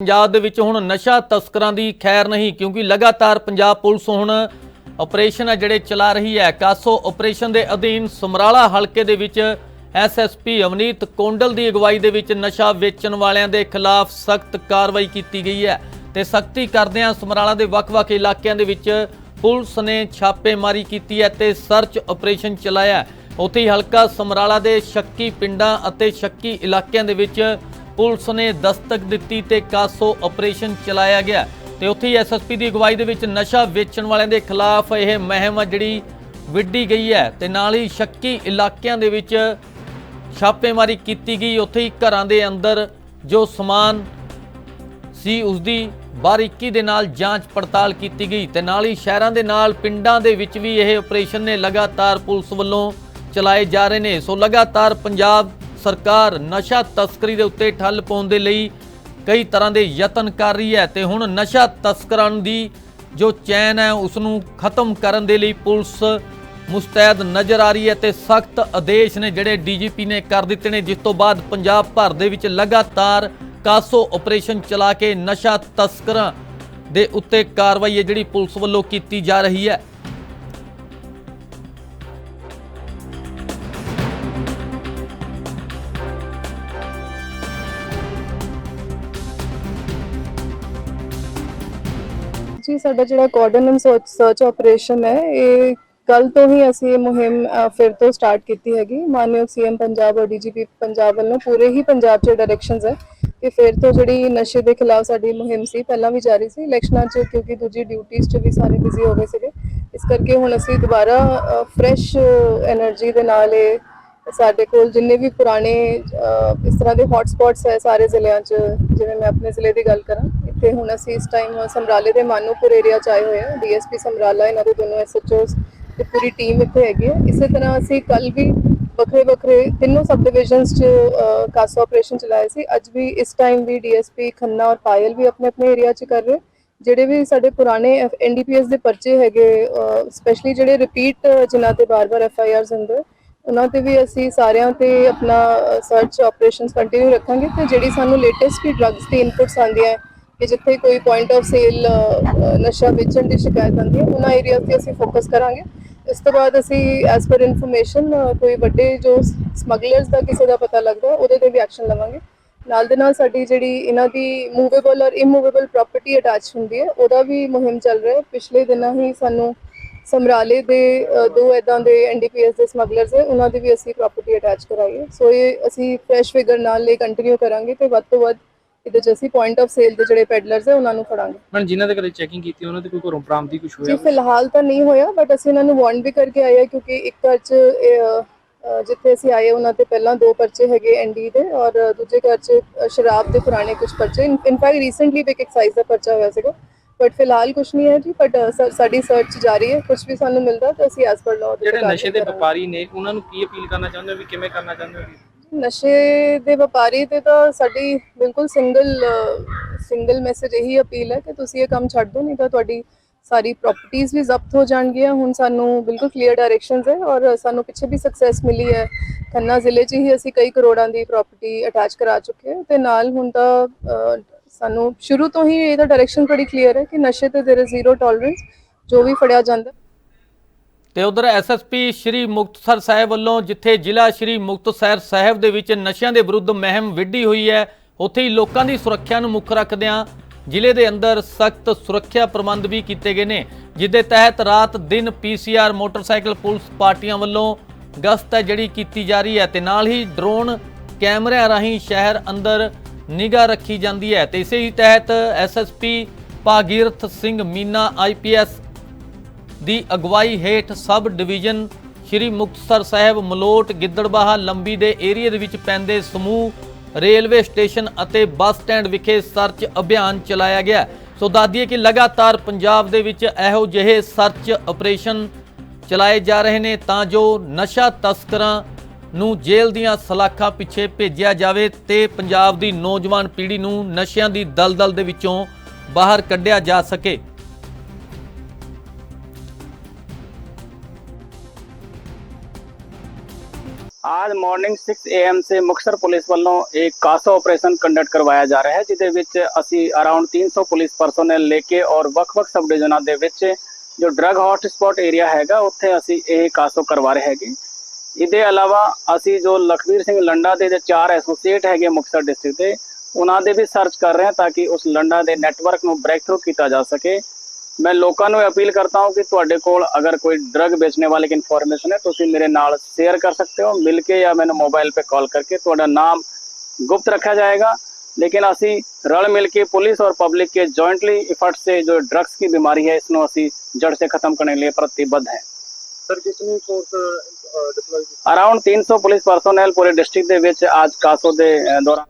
ਪੰਜਾਬ ਦੇ ਵਿੱਚ ਹੁਣ ਨਸ਼ਾ ਤਸਕਰਾਂ ਦੀ ਖੈਰ ਨਹੀਂ, ਕਿਉਂਕਿ ਲਗਾਤਾਰ ਪੰਜਾਬ ਪੁਲਿਸ ਹੁਣ ਆਪਰੇਸ਼ਨ ਹੈ ਜਿਹੜੇ ਚਲਾ ਰਹੀ ਹੈ। ਕਾਸੋ ਆਪਰੇਸ਼ਨ ਦੇ ਅਧੀਨ ਸਮਰਾਲਾ ਹਲਕੇ ਦੇ ਵਿੱਚ ਐਸਐਸਪੀ ਅਵਨੀਤ ਕੋਂਡਲ ਦੀ ਅਗਵਾਈ ਦੇ ਵਿੱਚ ਨਸ਼ਾ ਵੇਚਣ ਵਾਲਿਆਂ ਦੇ ਖਿਲਾਫ ਸਖਤ ਕਾਰਵਾਈ ਕੀਤੀ ਗਈ ਹੈ ਤੇ ਸਖਤੀ ਕਰਦਿਆਂ ਸਮਰਾਲਾ ਦੇ ਵੱਖ-ਵੱਖ ਇਲਾਕਿਆਂ ਦੇ ਵਿੱਚ ਪੁਲਿਸ ਨੇ ਛਾਪੇਮਾਰੀ ਕੀਤੀ ਹੈ ਤੇ ਸਰਚ ਆਪਰੇਸ਼ਨ ਚਲਾਇਆ ਉੱਥੇ ਹੀ ਹਲਕਾ ਸਮਰਾਲਾ ਦੇ ਸ਼ੱਕੀ ਪਿੰਡਾਂ ਅਤੇ ਸ਼ੱਕੀ ਇਲਾਕਿਆਂ ਦੇ ਵਿੱਚ ਪੁਲਿਸ ਨੇ ਦਸਤਕ ਦਿੱਤੀ ਤੇ ਕਾਸੋ ਆਪਰੇਸ਼ਨ ਚਲਾਇਆ ਗਿਆ ਤੇ ਉੱਥੇ ਹੀ ਐਸਐਸਪੀ ਦੀ ਅਗਵਾਈ ਦੇ ਵਿੱਚ ਨਸ਼ਾ ਵੇਚਣ ਵਾਲਿਆਂ ਦੇ ਖਿਲਾਫ ਇਹ ਮੁਹਿੰਮ ਆ ਜਿਹੜੀ ਵਿੱਢੀ ਗਈ ਹੈ ਤੇ ਨਾਲ ਹੀ ਸ਼ੱਕੀ ਇਲਾਕਿਆਂ ਦੇ ਵਿੱਚ ਛਾਪੇਮਾਰੀ ਕੀਤੀ ਗਈ। ਉੱਥੇ ਹੀ ਘਰਾਂ ਦੇ ਅੰਦਰ ਜੋ ਸਮਾਨ ਸੀ, ਉਸ ਦੀ ਬਾਰੀਕੀ ਦੇ ਨਾਲ ਜਾਂਚ ਪੜਤਾਲ ਕੀਤੀ ਗਈ ਤੇ ਨਾਲ ਹੀ ਸ਼ਹਿਰਾਂ ਦੇ ਨਾਲ ਪਿੰਡਾਂ ਦੇ ਵਿੱਚ ਵੀ ਇਹ ਆਪਰੇਸ਼ਨ ਨੇ ਲਗਾਤਾਰ ਪੁਲਿਸ ਵੱਲੋਂ ਚਲਾਏ ਜਾ ਰਹੇ ਨੇ। ਸੋ ਲਗਾਤਾਰ ਪੰਜਾਬ ਸਰਕਾਰ ਨਸ਼ਾ ਤਸਕਰੀ ਦੇ ਉੱਤੇ ਠੱਲ ਪਾਉਣ ਦੇ ਲਈ ਕਈ ਤਰ੍ਹਾਂ ਦੇ ਯਤਨ ਕਰ ਰਹੀ ਹੈ ਤੇ ਹੁਣ ਨਸ਼ਾ ਤਸਕਰਾਂ ਦੀ ਜੋ ਚੈਨ ਹੈ ਉਸ ਨੂੰ ਖਤਮ ਕਰਨ ਦੇ ਲਈ ਪੁਲਿਸ ਮੁਸਤੈਦ ਨਜ਼ਰ ਆ ਰਹੀ ਹੈ ਤੇ ਸਖਤ ਆਦੇਸ਼ ਨੇ ਜਿਹੜੇ ਡੀਜੀਪੀ ਨੇ ਕਰ ਦਿੱਤੇ ਨੇ, ਜਿਸ ਤੋਂ ਬਾਅਦ ਪੰਜਾਬ ਭਰ ਦੇ ਵਿੱਚ ਲਗਾਤਾਰ ਕਾਸੋ ਆਪਰੇਸ਼ਨ ਚਲਾ ਕੇ ਨਸ਼ਾ ਤਸਕਰਾਂ ਦੇ ਉੱਤੇ ਕਾਰਵਾਈ ਹੈ ਜਿਹੜੀ ਪੁਲਿਸ ਵੱਲੋਂ ਕੀਤੀ ਜਾ ਰਹੀ ਹੈ। ਜੀ, ਸਾਡਾ ਜਿਹੜਾ ਕੋਆਰਡੀਨੇਸ਼ਨ ਸਰਚ ਸਰਚ ਆਪਰੇਸ਼ਨ ਹੈ, ਇਹ ਕੱਲ ਤੋਂ ਹੀ ਅਸੀਂ ਇਹ ਮੁਹਿੰਮ ਫਿਰ ਤੋਂ ਸਟਾਰਟ ਕੀਤੀ ਹੈਗੀ। ਮਾਨਯੋਗ ਸੀਐਮ ਪੰਜਾਬ ਔਰ ਡੀਜੀਪੀ ਪੰਜਾਬ ਵੱਲੋਂ ਪੂਰੇ ਹੀ ਪੰਜਾਬ 'ਚ ਡਾਇਰੈਕਸ਼ਨਸ ਹੈ ਕਿ ਫਿਰ ਤੋਂ ਜਿਹੜੀ ਨਸ਼ੇ ਦੇ ਖਿਲਾਫ ਸਾਡੀ ਮੁਹਿੰਮ ਸੀ, ਪਹਿਲਾਂ ਵੀ ਜਾਰੀ ਸੀ, ਇਲੈਕਸ਼ਨਾਂ 'ਚ ਕਿਉਂਕਿ ਦੂਜੀ ਡਿਊਟੀਆਂ 'ਚ ਵੀ ਸਾਰੇ ਬਿਜ਼ੀ ਹੋ ਗਏ ਸੀਗੇ। ਇਸ ਕਰਕੇ ਹੁਣ ਅਸੀਂ ਦੁਬਾਰਾ ਫਰੈਸ਼ એનર્ਜੀ ਦੇ ਨਾਲ ਇਹ ਸਾਡੇ ਕੋਲ ਜਿੰਨੇ ਵੀ ਪੁਰਾਣੇ ਇਸ ਤਰ੍ਹਾਂ ਦੇ ਹੌਟ ਹੈ ਸਾਰੇ ਜ਼ਿਲ੍ਹਿਆਂ 'ਚ, ਜਿਵੇਂ ਮੈਂ ਆਪਣੇ ਜ਼ਿਲ੍ਹੇ ਦੀ ਗੱਲ ਕਰਾਂ ਇੱਥੇ ਹੁਣ ਅਸੀਂ ਇਸ ਟਾਈਮ ਸਮਰਾਲੇ ਦੇ ਮਾਨੂਪੁਰ ਏਰੀਆ 'ਚ ਆਏ ਹੋਏ ਹਾਂ। ਡੀਐਸਪੀ ਸਮਰਾਲਾ ਇਹਨਾਂ ਦੇ ਦੋਨੋਂ ਐਸਐਚਓਸ ਤੇ ਪੂਰੀ ਟੀਮ ਇੱਥੇ ਹੈਗੀ ਹੈ। ਇਸੇ ਤਰ੍ਹਾਂ ਅਸੀਂ ਕੱਲ ਵੀ ਵੱਖਰੇ ਵੱਖਰੇ ਤਿੰਨੋਂ ਸਬ ਡਿਵੀਜ਼ਨਸ 'ਚ ਕਾਸਾ ਆਪਰੇਸ਼ਨ ਚਲਾਏ ਸੀ। ਅੱਜ ਵੀ ਇਸ ਟਾਈਮ ਵੀ ਡੀਐਸਪੀ ਖੰਨਾ ਔਰ ਪਾਇਲ ਵੀ ਆਪਣੇ ਆਪਣੇ ਏਰੀਆ 'ਚ ਕਰ ਰਹੇ ਜਿਹੜੇ ਵੀ ਸਾਡੇ ਪੁਰਾਣੇ ਐਨਡੀਪੀਐਸ ਦੇ ਪਰਚੇ ਹੈਗੇ ਸਪੈਸ਼ਲੀ ਜਿਹੜੇ ਰਿਪੀਟ ਜਿਨ੍ਹਾਂ ਤੇ ਬਾਰ-ਬਾਰ ਐਫਆਈਆਰਸ ਹੁੰਦੇ ਉਹਨਾਂ ਤੇ ਵੀ ਅਸੀਂ ਸਾਰਿਆਂ ਤੇ ਆਪਣਾ ਸਰਚ ਆਪਰੇਸ਼ਨਸ ਕੰਟੀਨਿਊ ਰੱਖਾਂਗੇ। ਤੇ ਜਿਹੜੀ ਸਾਨੂੰ ਲੇਟੈਸਟ ਵੀ ਡਰੱਗਸ ਦੀ ਇਨਪੁਟਸ ਆਉਂਦੀਆਂ ਕਿ ਜਿੱਥੇ ਕੋਈ ਪੁਆਇੰਟ ਆਫ ਸੇਲ ਨਸ਼ਾ ਵੇਚਣ ਦੀ ਸ਼ਿਕਾਇਤ ਆਉਂਦੀ ਹੈ, ਉਹਨਾਂ ਏਰੀਆਜ਼ ਤੇ ਅਸੀਂ ਫੋਕਸ ਕਰਾਂਗੇ। ਇਸ ਤੋਂ ਬਾਅਦ ਅਸੀਂ ਐਸ ਪਰ ਇਨਫੋਰਮੇਸ਼ਨ ਕੋਈ ਵੱਡੇ ਜੋ ਸਮਗਲਰਸ ਦਾ ਕਿਸੇ ਦਾ ਪਤਾ ਲੱਗਦਾ, ਉਹਦੇ ਤੇ ਵੀ ਐਕਸ਼ਨ ਲਵਾਂਗੇ। ਨਾਲ ਦੇ ਨਾਲ ਸਾਡੀ ਜਿਹੜੀ ਇਹਨਾਂ ਦੀ ਮੂਵੇਬਲ ਔਰ ਇਮੂਵੇਬਲ ਪ੍ਰਾਪਰਟੀ ਅਟੈਚ ਹੁੰਦੀ ਹੈ, ਉਹਦਾ ਵੀ ਮੁਹਿੰਮ ਚੱਲ ਰਿਹਾ ਹੈ। ਪਿਛਲੇ ਦਿਨਾਂ ਹੀ ਸਾਨੂੰ ਸਮਰਾਲੇ ਦੇ ਦੋ ਇਦਾਂ ਦੇ ਐਨਡੀਪੀਐਸ ਦੇ ਸਮਗਲਰਸ ਹੈ, ਉਹਨਾਂ ਦੀ ਵੀ ਅਸੀਂ ਪ੍ਰਾਪਰਟੀ ਅਟੈਚ ਕਰਾਈ ਹੈ। ਸੋ ਇਹ ਅਸੀਂ ਫਰੈਸ਼ ਫਿਗਰ ਨਾਲ ਇਹ ਕੰਟੀਨਿਊ ਕਰਾਂਗੇ ਤੇ ਵੱਧ ਤੋਂ ਵੱਧ ਇਹਦੇ ਚ ਅਸੀਂ ਪੁਆਇੰਟ ਆਫ ਸੇਲ ਦੇ ਜਿਹੜੇ ਪੈਡਲਰਸ ਹੈ ਉਹਨਾਂ ਨੂੰ ਫੜਾਂਗੇ। ਮੈਂ ਜਿਨ੍ਹਾਂ ਦੇ ਘਰੇ ਚੈਕਿੰਗ ਕੀਤੀ ਉਹਨਾਂ ਦੇ ਕੋਈ ਘਰੋਂ ਬਰਾਮਦੀ ਕੁਝ ਜੀ ਹੋਇਆ ਫਿਲਹਾਲ ਤਾਂ ਨਹੀਂ ਹੋਇਆ ਬਟ ਅਸੀਂ ਇਹਨਾਂ ਨੂੰ ਵਾਰਨ ਵੀ ਕਰਕੇ ਆਏ ਆ ਕਿਉਂਕਿ ਇੱਕ ਘਰ 'ਚ ਇਹ, ਅ, ਅ, ਜਿੱਥੇ ਅਸੀਂ ਆਏ ਉਹਨਾਂ ਤੇ ਪਹਿਲਾਂ ਦੋ ਪਰਚੇ ਹੈਗੇ ਐਨਡੀ ਦੇ ਔਰ ਦੂਜੇ ਘਰ 'ਚ ਅ, ਸ਼ਰਾਬ ਦੇ ਪੁਰਾਣੇ ਕੁਝ ਪਰਚੇ। ਇਨਫੈਕਟ ਰੀਸੈਂਟਲੀ ਵੀ ਇੱਕ ਐਕਸਾਈਜ਼ ਦਾ ਪਰਚਾ ਹੋਇਆ ਸੀਗਾ ਬਟ ਫਿਲਹਾਲ ਕੁਝ ਨਹੀਂ ਹੈ ਜੀ ਬਟ ਸਾਡੀ ਸਰਚ ਜਾਰੀ ਹੈ ਕੁਝ ਵੀ ਸਾਨੂੰ ਮਿਲਦਾ ਤਾਂ ਅਸੀਂ ਐਸ ਪਰ ਲਾਅ ਜਿਹੜੇ ਨਸ਼ੇ ਦੇ ਵਪਾਰੀ ਨੇ ਉਹਨਾਂ ਨੂੰ ਕੀ ਅਪੀਲ ਕਰਨਾ ਚਾਹੁੰਦੇ ਹੋ ਵੀ ਕਿਵੇਂ ਕਰਨਾ ਚਾਹੁੰਦੇ ਹੋ? ਵੀ ਨਸ਼ੇ ਦੇ ਵਪਾਰੀ ਤੇ ਤਾਂ ਸਾਡੀ ਬਿਲਕੁਲ ਸਿੰਗਲ ਸਿੰਗਲ ਮੈਸੇਜ ਇਹੀ ਅਪੀਲ ਹੈ ਕਿ ਤੁਸੀਂ ਇਹ ਕੰਮ ਛੱਡ ਦਿਓ ਨਹੀਂ ਤਾਂ ਤੁਹਾਡੀ ਸਾਰੀ ਪ੍ਰਾਪਰਟੀਆਂ ਵੀ ਜ਼ਬਤ ਹੋ ਜਾਣਗੀਆਂ। ਹੁਣ ਸਾਨੂੰ ਬਿਲਕੁਲ ਕਲੀਅਰ ਡਾਇਰੈਕਸ਼ਨਸ ਹੈ ਔਰ ਸਾਨੂੰ ਪਿੱਛੇ ਵੀ ਸਕਸੈਸ ਮਿਲੀ ਹੈ। ਖੰਨਾ ਜ਼ਿਲ੍ਹੇ 'ਚ ਹੀ ਅਸੀਂ ਕਈ ਕਰੋੜਾਂ ਦੀ ਪ੍ਰਾਪਰਟੀ ਅਟੈਚ ਕਰਾ ਚੁੱਕੇ ਹਾਂ ਤੇ ਨਾਲ ਹੁਣ ਤਾਂ ਸਾਨੂੰ ਸ਼ੁਰੂ ਤੋਂ ਹੀ ਇਹਦਾ ਡਾਇਰੈਕਸ਼ਨ ਬੜੀ ਕਲੀਅਰ ਹੈ ਕਿ ਨਸ਼ੇ ਤੇ ਦੇਰ ਇਜ਼ ਜ਼ੀਰੋ ਟੋਲਰੈਂਸ ਜੋ ਵੀ ਫੜਿਆ ਜਾਂਦਾ। ਤੇ ਉਧਰ ਐਸਐਸਪੀ ਸ਼੍ਰੀ ਮੁਕਤਸਰ ਸਾਹਿਬ ਵੱਲੋਂ ਜਿੱਥੇ ਜ਼ਿਲ੍ਹਾ ਸ਼੍ਰੀ ਮੁਕਤਸਰ ਸਾਹਿਬ ਦੇ ਵਿੱਚ ਨਸ਼ਿਆਂ ਦੇ ਵਿਰੁੱਧ ਮੁਹਿੰਮ ਵਿੱਢੀ ਹੋਈ ਹੈ, ਉੱਥੇ ਹੀ ਲੋਕਾਂ ਦੀ ਸੁਰੱਖਿਆ ਨੂੰ ਮੁੱਖ ਰੱਖਦਿਆਂ ਜ਼ਿਲ੍ਹੇ ਦੇ ਅੰਦਰ ਸਖਤ ਸੁਰੱਖਿਆ ਪ੍ਰਬੰਧ ਵੀ ਕੀਤੇ ਗਏ ਨੇ ਜਿਦੇ ਤਹਿਤ ਰਾਤ ਦਿਨ ਪੀਸੀਆਰ ਮੋਟਰਸਾਈਕਲ ਪੁਲਿਸ ਪਾਰਟੀਆਂ ਵੱਲੋਂ ਗਸ਼ਤ ਹੈ ਜਿਹੜੀ ਕੀਤੀ ਜਾ ਰਹੀ ਹੈ ਤੇ ਨਾਲ ਹੀ ਡਰੋਨ ਕੈਮਰਿਆਂ ਰਾਹੀਂ ਸ਼ਹਿਰ ਅੰਦਰ ਨਿਗਾਹ ਰੱਖੀ ਜਾਂਦੀ ਹੈ ਤੇ ਇਸੇ ਹੀ ਤਹਿਤ ਐਸਐਸਪੀ ਭਾਗੀਰਥ ਸਿੰਘ ਮੀਨਾ ਆਈਪੀਐਸ ਦੀ ਅਗਵਾਈ ਹੇਠ ਸਬ ਡਿਵੀਜ਼ਨ ਸ਼੍ਰੀ ਮੁਕਤਸਰ ਸਾਹਿਬ ਮਲੋਟ ਗਿੱਦੜਬਾਹਾ ਲੰਬੀ ਦੇ ਏਰੀਆ ਦੇ ਵਿੱਚ ਪੈਂਦੇ ਸਮੂਹ ਰੇਲਵੇ ਸਟੇਸ਼ਨ ਅਤੇ ਬੱਸ ਸਟੈਂਡ ਵਿਖੇ ਸਰਚ ਅਭਿਆਨ ਚਲਾਇਆ ਗਿਆ। ਸੋ ਦੱਸਦੀਏ ਕਿ ਲਗਾਤਾਰ ਪੰਜਾਬ ਦੇ ਵਿੱਚ ਇਹੋ ਜਿਹੇ ਸਰਚ ਆਪਰੇਸ਼ਨ ਚਲਾਏ ਜਾ ਰਹੇ ਨੇ ਤਾਂ ਜੋ ਨਸ਼ਾ ਤਸਕਰਾਂ ਨੂੰ ਜੇਲ੍ਹ ਦੀਆਂ ਸਲਾਖਾਂ ਪਿੱਛੇ ਭੇਜਿਆ ਜਾਵੇ ਤੇ ਪੰਜਾਬ ਦੀ ਨੌਜਵਾਨ ਪੀੜ੍ਹੀ ਨੂੰ ਨਸ਼ਿਆਂ ਦੀ ਦਲਦਲ ਦੇ ਵਿੱਚੋਂ ਬਾਹਰ ਕੱਢਿਆ ਜਾ ਸਕੇ। आज ਮਾਰਨਿੰਗ 6 am ਸੇ ਮੁਕਤਸਰ ਪੁਲਿਸ ਵੱਲੋਂ ਇੱਕ ਕਾਸਾ ਆਪਰੇਸ਼ਨ ਕੰਡਕਟ ਕਰਵਾਇਆ ਜਾ ਰਿਹਾ ਹੈ ਜਿਹਦੇ ਵਿੱਚ ਅਸੀਂ ਅਰਾਊਂਡ 300 ਪੁਲਿਸ ਪਰਸਨਲ ਲੈ ਕੇ ਔਰ ਵੱਖ-ਵੱਖ ਸਬ ਡਿਵੀਜ਼ਨਾਂ ਦੇ ਵਿੱਚ ਜੋ ਡਰੱਗ ਹੌਟ ਏਰੀਆ ਹੈਗਾ ਉੱਥੇ ਅਸੀਂ ਇਹ ਕਾਸੋ ਕਰਵਾ ਰਹੇ ਹੈਗੇ ਇਹਦੇ ਇਲਾਵਾ ਅਸੀਂ ਜੋ ਲਖਵੀਰ ਸਿੰਘ ਲੰਡਾ ਦੇ ਜੋ ਚਾਰ ਐਸੋਸੀਏਟ ਹੈਗੇ ਮੁਕਤਸਰ ਡਿਸਟ੍ਰਿਕਟ ਦੇ ਉਹਨਾਂ ਦੇ ਵੀ ਸਰਚ ਕਰ ਰਹੇ ਹਾਂ ਤਾਂ ਕਿ ਉਸ ਲੰਡਾ ਦੇ ਨੈਟਵਰਕ ਨੂੰ ਬ੍ਰੇਕ ਥਰੂ ਕੀਤਾ ਜਾ ਸਕੇ मैं लोगों अपील करता हूँ कि थोड़े तो को अगर कोई ड्रग बेचने वाले की इनफॉरमेसन है तो मेरे नाल शेयर कर सकते हो मिलके या मैंने मोबाइल पर कॉल करके थोड़ा तो नाम गुप्त रखा जाएगा। लेकिन असी रल मिल के पुलिस और पब्लिक के जॉइंटली इफर्ट से जो ड्रग्स की बीमारी है इसनों असी जड़ से खत्म करने के लिए प्रतिबद्ध है। अराउंड तीन सौ पुलिस परसोनैल पूरे डिस्ट्रिक्ट आज कासो के दौरान